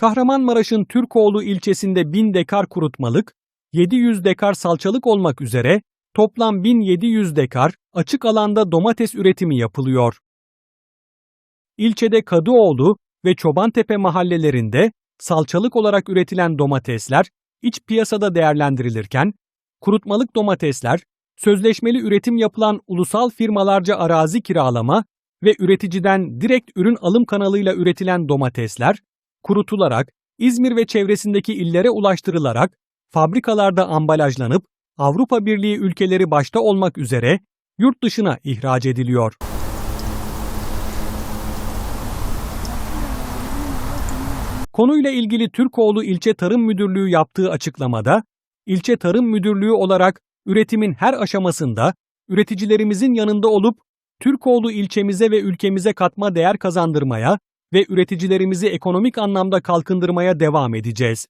Kahramanmaraş'ın Türkoğlu ilçesinde 1000 dekar kurutmalık, 700 dekar salçalık olmak üzere toplam 1700 dekar açık alanda domates üretimi yapılıyor. İlçede Kadıoğlu ve Çobantepe mahallelerinde salçalık olarak üretilen domatesler iç piyasada değerlendirilirken, kurutmalık domatesler sözleşmeli üretim yapılan ulusal firmalarca arazi kiralama ve üreticiden direkt ürün alım kanalıyla üretilen domatesler kurutularak İzmir ve çevresindeki illere ulaştırılarak fabrikalarda ambalajlanıp Avrupa Birliği ülkeleri başta olmak üzere yurt dışına ihraç ediliyor. Konuyla ilgili Türkoğlu İlçe Tarım Müdürlüğü yaptığı açıklamada, İlçe Tarım Müdürlüğü olarak üretimin her aşamasında üreticilerimizin yanında olup Türkoğlu ilçemize ve ülkemize katma değer kazandırmaya ve üreticilerimizi ekonomik anlamda kalkındırmaya devam edeceğiz.